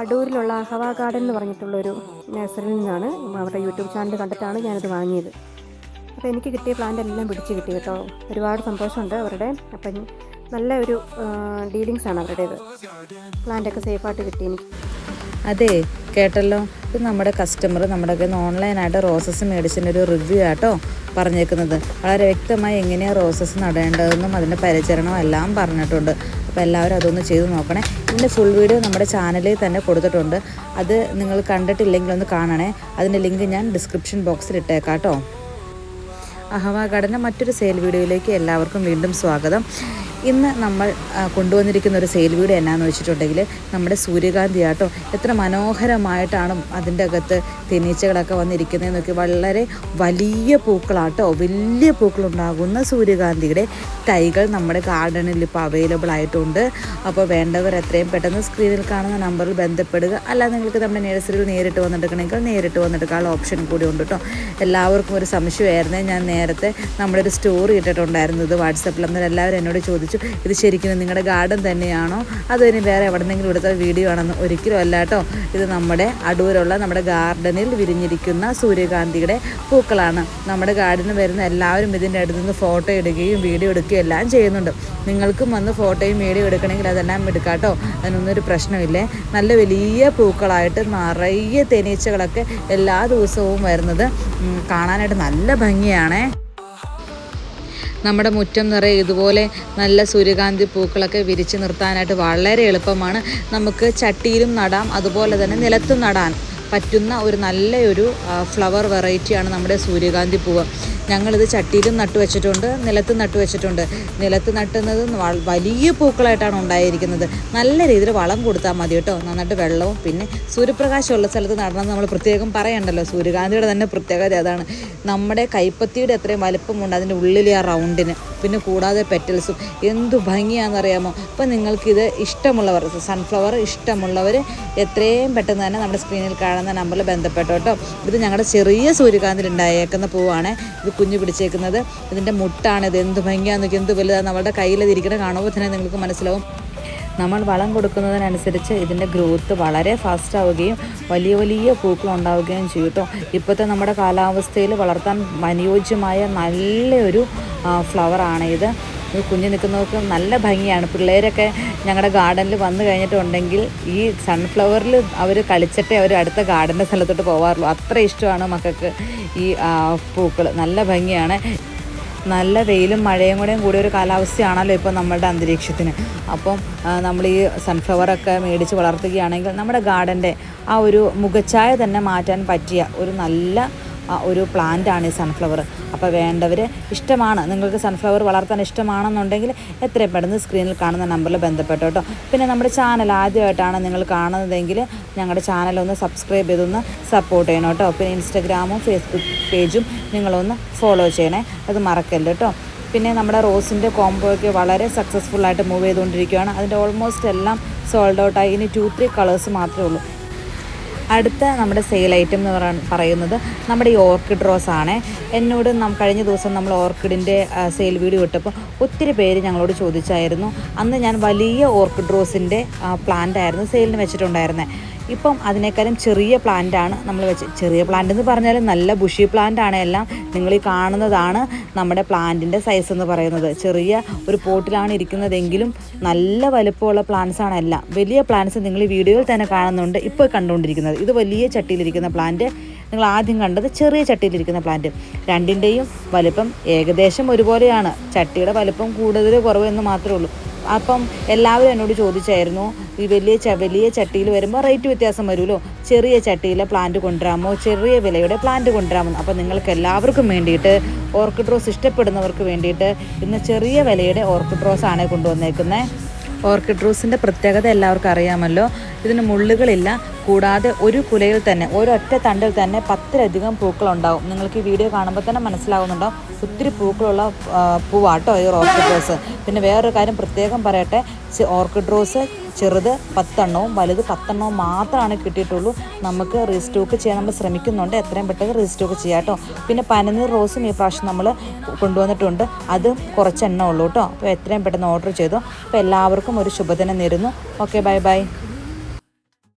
അടൂരിലുള്ള അഹവ garden എന്ന് പറഞ്ഞിട്ടുള്ളൊരു നഴ്സറിയിൽ നിന്നാണ് അവരുടെ യൂട്യൂബ് ചാനൽ കണ്ടിട്ടാണ് ഞാനിത് വാങ്ങിയത്. അപ്പോൾ എനിക്ക് കിട്ടിയ പ്ലാന്റ് എല്ലാം പിടിച്ച് കിട്ടി കേട്ടോ. ഒരുപാട് സന്തോഷമുണ്ട് അവരുടെ. അപ്പം നല്ല ഒരു ഡീലിങ്സ് ആണ് അവരുടേത്. പ്ലാന്റൊക്കെ സേഫായിട്ട് കിട്ടി എനിക്ക്. അതെ കേട്ടല്ലോ. ഇത് നമ്മുടെ കസ്റ്റമർ നമ്മുടെ കയ്യിൽ നിന്ന് ഓൺലൈനായിട്ട് റോസസ് മേടിച്ചതിന്റെ ഒരു റിവ്യൂ ആട്ടോ പറഞ്ഞേക്കുന്നത്. വളരെ വ്യക്തമായി എങ്ങനെയാണ് റോസസ് നടേണ്ടതെന്നും അതിന്റെ പരിചരണം എല്ലാം പറഞ്ഞിട്ടുണ്ട്. അപ്പോൾ എല്ലാവരും അതൊന്ന് ചെയ്ത് നോക്കണേ. ഇതിന്റെ ഫുൾ വീഡിയോ നമ്മുടെ ചാനലിൽ തന്നെ കൊടുത്തിട്ടുണ്ട്. അത് നിങ്ങൾ കണ്ടിട്ടില്ലെങ്കിൽ ഒന്ന് കാണണേ. അതിന്റെ ലിങ്ക് ഞാൻ ഡിസ്ക്രിപ്ഷൻ ബോക്സിൽ ഇട്ടേക്കാം കേട്ടോ. അഹവ ഗാർഡന്റെ മറ്റൊരു സെയിൽ വീഡിയോയിലേക്ക് എല്ലാവർക്കും വീണ്ടും സ്വാഗതം. ഇന്ന് നമ്മൾ കൊണ്ടുവന്നിരിക്കുന്ന ഒരു സെയിൽ വീട് എന്നാന്ന് വെച്ചിട്ടുണ്ടെങ്കിൽ നമ്മുടെ സൂര്യകാന്തി ആട്ടോ എത്ര മനോഹരമായിട്ടാണ് അതിന്റെ അകത്ത് തേനീച്ചകളൊക്കെ വന്നിരിക്കുന്നത് നോക്കി വളരെ വലിയ പൂക്കളാട്ടോ വലിയ പൂക്കളുണ്ടാകുന്ന സൂര്യകാന്തിയുടെ തൈകൾ നമ്മുടെ ഗാർഡനിൽ ഇപ്പോൾ അവൈലബിൾ ആയിട്ടുണ്ട്. അപ്പോൾ വേണ്ടവർ എത്രയും പെട്ടെന്ന് സ്ക്രീനിൽ കാണുന്ന നമ്പറിൽ ബന്ധപ്പെടുക. അല്ല നിങ്ങൾക്ക് നമ്മുടെ നഴ്സറിയിൽ നേരിട്ട് വന്നെടുക്കണമെങ്കിൽ നേരിട്ട് വന്നെടുക്കാനുള്ള ഓപ്ഷൻ കൂടി ഉണ്ട് കേട്ടോ എല്ലാവർക്കും ഒരു സംശയമായിരുന്നേ ഞാൻ നേരത്തെ നമ്മുടെ ഒരു സ്റ്റോറി ഇട്ടിട്ടുണ്ടായിരുന്നു. ഇത് വാട്സപ്പിൽ അന്നേരം എല്ലാവരും എന്നോട് ചോദിച്ചു ഇത് ശരിക്കും നിങ്ങളുടെ ഗാർഡൻ തന്നെയാണോ? അതോ ഇനി വേറെ എവിടെന്നെങ്കിലും എടുത്ത വീഡിയോ ആണെന്ന് ഒരിക്കലും അല്ല കേട്ടോ ഇത് നമ്മുടെ അടൂരുള്ള നമ്മുടെ ഗാർഡനിൽ വിരിഞ്ഞിരിക്കുന്ന സൂര്യകാന്തിയുടെ പൂക്കളാണ്. നമ്മുടെ ഗാർഡനിൽ വരുന്ന എല്ലാവരും ഇതിന്റെ അടുത്ത് നിന്ന് ഫോട്ടോ എടുക്കുകയും വീഡിയോ എടുക്കുകയും എല്ലാം ചെയ്യുന്നുണ്ട്. നിങ്ങൾക്കും വന്ന് ഫോട്ടോയും വീഡിയോ എടുക്കണമെങ്കിൽ അതെല്ലാം എടുക്കാം കേട്ടോ അതിനൊന്നും ഒരു പ്രശ്നമില്ലേ? നല്ല വലിയ പൂക്കളായിട്ട് നിറയെ തേനീച്ചകളൊക്കെ എല്ലാ ദിവസവും വരുന്നത്. കാണാനായിട്ട് നല്ല ഭംഗിയാണേ. നമ്മുടെ മുറ്റം നിറയെ ഇതുപോലെ നല്ല സൂര്യകാന്തി പൂക്കളൊക്കെ വിരിച്ച് നിർത്താനായിട്ട് വളരെ എളുപ്പമാണ്. നമുക്ക് ചട്ടിയിലും നടാം അതുപോലെ തന്നെ നിലത്തും നടാൻ പറ്റുന്ന ഒരു നല്ലൊരു ഫ്ലവർ വെറൈറ്റിയാണ് നമ്മുടെ സൂര്യകാന്തി പൂവ്. ഞങ്ങളിത് ചട്ടിയിലും നട്ടു വെച്ചിട്ടുണ്ട് നിലത്ത് നട്ടു വെച്ചിട്ടുണ്ട്. നിലത്ത് നട്ടുന്നത് വലിയ പൂക്കളായിട്ടാണ് ഉണ്ടായിരിക്കുന്നത്. നല്ല രീതിയിൽ വളം കൊടുത്താൽ മതി കേട്ടോ. നന്നായിട്ട് വെള്ളവും പിന്നെ സൂര്യപ്രകാശമുള്ള സ്ഥലത്ത് നടണമെന്ന് നമ്മൾ പ്രത്യേകം പറയണ്ടല്ലോ. സൂര്യകാന്തിയുടെ തന്നെ പ്രത്യേകത അതാണ്. നമ്മുടെ കൈപ്പത്തിയുടെ അത്രയും വലിപ്പമുണ്ട് അതിന്റെ ഉള്ളിലെ ആ റൗണ്ടിന്. പിന്നെ കൂടാതെ പെറ്റൽസും എന്തു ഭംഗിയാണെന്നറിയാമോ? അപ്പം നിങ്ങൾക്കിത് ഇഷ്ടമുള്ളവർ സൺഫ്ലവർ ഇഷ്ടമുള്ളവർ എത്രയും പെട്ടെന്ന് തന്നെ നമ്മുടെ സ്ക്രീനിൽ കാണുന്ന നമ്പറിൽ ബന്ധപ്പെട്ടോ കേട്ടോ ഇത് ഞങ്ങളുടെ ചെറിയ സൂര്യകാന്തിൽ ഉണ്ടായേക്കുന്ന പൂവാണ്. ഇത് കുഞ്ഞു പിടിച്ചേക്കുന്നത്. ഇതിന്റെ മുട്ടാണ് ഇത്. എന്ത് ഭംഗിയാന്ന് എന്ത് വലുതാണ് നമ്മുടെ കയ്യിൽ ഇരിക്കണ കാണുമ്പോൾ തന്നെ നിങ്ങൾക്ക് മനസ്സിലാവും. നമ്മൾ വളം കൊടുക്കുന്നതിനനുസരിച്ച് ഇതിന്റെ ഗ്രോത്ത് വളരെ ഫാസ്റ്റ് ആവുകയും വലിയ വലിയ പൂക്കൾ ഉണ്ടാവുകയും ചെയ്യും കേട്ടോ ഇപ്പോഴത്തെ നമ്മുടെ കാലാവസ്ഥയിൽ വളർത്താൻ അനുയോജ്യമായ നല്ലൊരു ഫ്ലവറാണ് ഇത് ഇത് കുഞ്ഞു നിൽക്കുന്നവർക്ക് നല്ല ഭംഗിയാണ്. പിള്ളേരൊക്കെ ഞങ്ങളുടെ ഗാർഡനിൽ വന്നു കഴിഞ്ഞിട്ടുണ്ടെങ്കിൽ ഈ സൺഫ്ലവറിൽ അവർ കളിച്ചിട്ടേ അവർ അടുത്ത ഗാർഡന്റെ സ്ഥലത്തോട്ട് പോകാറുള്ളൂ അത്ര ഇഷ്ടമാണ് മക്കൾക്ക് ഈ പൂക്കൾ നല്ല ഭംഗിയാണ്. നല്ല വെയിലും മഴയും കൂടെയും കൂടിയ ഒരു കാലാവസ്ഥയാണല്ലോ ഇപ്പോൾ നമ്മുടെ അന്തരീക്ഷത്തിന്. അപ്പം നമ്മൾ ഈ സൺഫ്ലവറൊക്കെ മേടിച്ച് വളർത്തുകയാണെങ്കിൽ നമ്മുടെ ഗാർഡന്റെ ആ ഒരു മുഖച്ഛായ തന്നെ മാറ്റാൻ പറ്റിയ ഒരു നല്ല ഒരു പ്ലാന്റാണ് ഈ സൺഫ്ലവർ അപ്പോൾ വേണ്ടവർ ഇഷ്ടമാണ്. നിങ്ങൾക്ക് സൺഫ്ലവർ വളർത്താൻ ഇഷ്ടമാണെന്നുണ്ടെങ്കിൽ എത്രയും പെട്ടെന്ന് സ്ക്രീനിൽ കാണുന്ന നമ്പറിൽ ബന്ധപ്പെട്ടോ കേട്ടോ പിന്നെ നമ്മുടെ ചാനൽ ആദ്യമായിട്ടാണ് നിങ്ങൾ കാണുന്നതെങ്കിൽ ഞങ്ങളുടെ ചാനൽ ഒന്ന് സബ്സ്ക്രൈബ് ചെയ്തൊന്ന് സപ്പോർട്ട് ചെയ്യണം കേട്ടോ പിന്നെ ഇൻസ്റ്റഗ്രാമും ഫേസ്ബുക്ക് പേജും നിങ്ങളൊന്ന് ഫോളോ ചെയ്യണേ. അത് മറക്കല്ല കേട്ടോ പിന്നെ നമ്മുടെ റോസിന്റെ ഒക്കെ വളരെ സക്സസ്ഫുള്ളായിട്ട് മൂവ് ചെയ്തുകൊണ്ടിരിക്കുകയാണ്. അതിന്റെ ഓൾമോസ്റ്റ് എല്ലാം സോൾഡ് ഔട്ടായി ഇനി ടു ത്രീ കളേഴ്സ് മാത്രമേ ഉള്ളൂ. അടുത്ത നമ്മുടെ സെയിൽ ഐറ്റം എന്ന് പറ- പറയുന്നത് നമ്മുടെ ഈ ഓർക്കിഡ് റോസ് ആണ്. എന്നോട് കഴിഞ്ഞ ദിവസം നമ്മൾ ഓർക്കിഡിന്റെ സെയിൽ വീഡിയോ ഇട്ടപ്പോൾ ഒത്തിരി പേര് ഞങ്ങളോട് ചോദിച്ചായിരുന്നു. അന്ന് ഞാൻ വലിയ ഓർക്കിഡ് റോസിന്റെ പ്ലാന്റ് ആയിരുന്നു സെയിലിന് വെച്ചിട്ടുണ്ടായിരുന്നത് ഇപ്പം അതിനേക്കാളും ചെറിയ പ്ലാന്റാണ് നമ്മൾ വെച്ച് ചെറിയ പ്ലാന്റ് എന്ന് പറഞ്ഞാൽ നല്ല ബുഷി പ്ലാന്റ് ആണ് എല്ലാം നിങ്ങൾ ഈ കാണുന്നതാണ് നമ്മുടെ പ്ലാന്റിന്റെ സൈസ് എന്ന് പറയുന്നത്. ചെറിയ ഒരു പോട്ടിലാണ് ഇരിക്കുന്നതെങ്കിലും നല്ല വലുപ്പമുള്ള പ്ലാന്റ്സ് ആണ് എല്ലാം. വലിയ പ്ലാന്റ്സ് നിങ്ങൾ ഈ വീഡിയോയിൽ തന്നെ കാണുന്നുണ്ട്. ഇപ്പോൾ കണ്ടുകൊണ്ടിരിക്കുന്നത്. ഇത് വലിയ ചട്ടിയിലിരിക്കുന്ന പ്ലാന്റ് നിങ്ങൾ ആദ്യം കണ്ടത് ചെറിയ ചട്ടിയിലിരിക്കുന്ന പ്ലാന്റ് രണ്ടിന്റെയും വലിപ്പം ഏകദേശം ഒരുപോലെയാണ്. ചട്ടിയുടെ വലിപ്പം കൂടുതൽ കുറവ് എന്ന് മാത്രമേ ഉള്ളൂ. അപ്പം എല്ലാവരും എന്നോട് ചോദിച്ചായിരുന്നു ഈ വലിയ ച വലിയ ചട്ടിയിൽ വരുമ്പോൾ റേറ്റ് വ്യത്യാസം വരുമല്ലോ? ചെറിയ ചട്ടിയിലെ പ്ലാന്റ് കൊണ്ടുവരാമോ? ചെറിയ വിലയുടെ പ്ലാന്റ് കൊണ്ടുവരാമോ? അപ്പോൾ നിങ്ങൾക്ക് എല്ലാവർക്കും വേണ്ടിയിട്ട് ഓർക്കിഡ് റോസ് ഇഷ്ടപ്പെടുന്നവർക്ക് വേണ്ടിയിട്ട് ഇന്ന് ചെറിയ വിലയുടെ ഓർക്കിഡ് റോസ് ആണ് കൊണ്ടുവന്നേക്കുന്നത് ഓർക്കിഡ് റോസിന്റെ പ്രത്യേകത എല്ലാവർക്കും അറിയാമല്ലോ. ഇതിന് മുള്ളുകളില്ല. കൂടാതെ ഒരു കുലയിൽ തന്നെ ഒരൊറ്റ തണ്ടിൽ തന്നെ പത്തിലധികം പൂക്കളുണ്ടാവും. നിങ്ങൾക്ക് ഈ വീഡിയോ കാണുമ്പോൾ തന്നെ മനസ്സിലാവുന്നുണ്ടോ ഒത്തിരി പൂക്കളുള്ള പൂവാട്ടോ ഈ റോസ് റോസ് പിന്നെ വേറൊരു കാര്യം പ്രത്യേകം പറയട്ടെ. ഓർക്കിഡ് റോസ് ചെറുത് പത്തെണ്ണവും വലുത് പത്തെണ്ണവും മാത്രമാണ് കിട്ടിയിട്ടുള്ളൂ. നമുക്ക് റീസ്റ്റോക്ക് ചെയ്യാൻ നമ്മൾ ശ്രമിക്കുന്നുണ്ട്. എത്രയും പെട്ടെന്ന് റീസ്റ്റോക്ക് ചെയ്യാം കേട്ടോ പിന്നെ പനനീർ റോസും ഈ പ്രാവശ്യം നമ്മൾ കൊണ്ടുവന്നിട്ടുണ്ട്. അത് കുറച്ചെണ്ണം ഉള്ളൂ കേട്ടോ അപ്പോൾ എത്രയും പെട്ടെന്ന് ഓർഡർ ചെയ്തു. അപ്പോൾ എല്ലാവർക്കും ഒരു ശുഭദിനം നേരുന്നു. Okay bye bye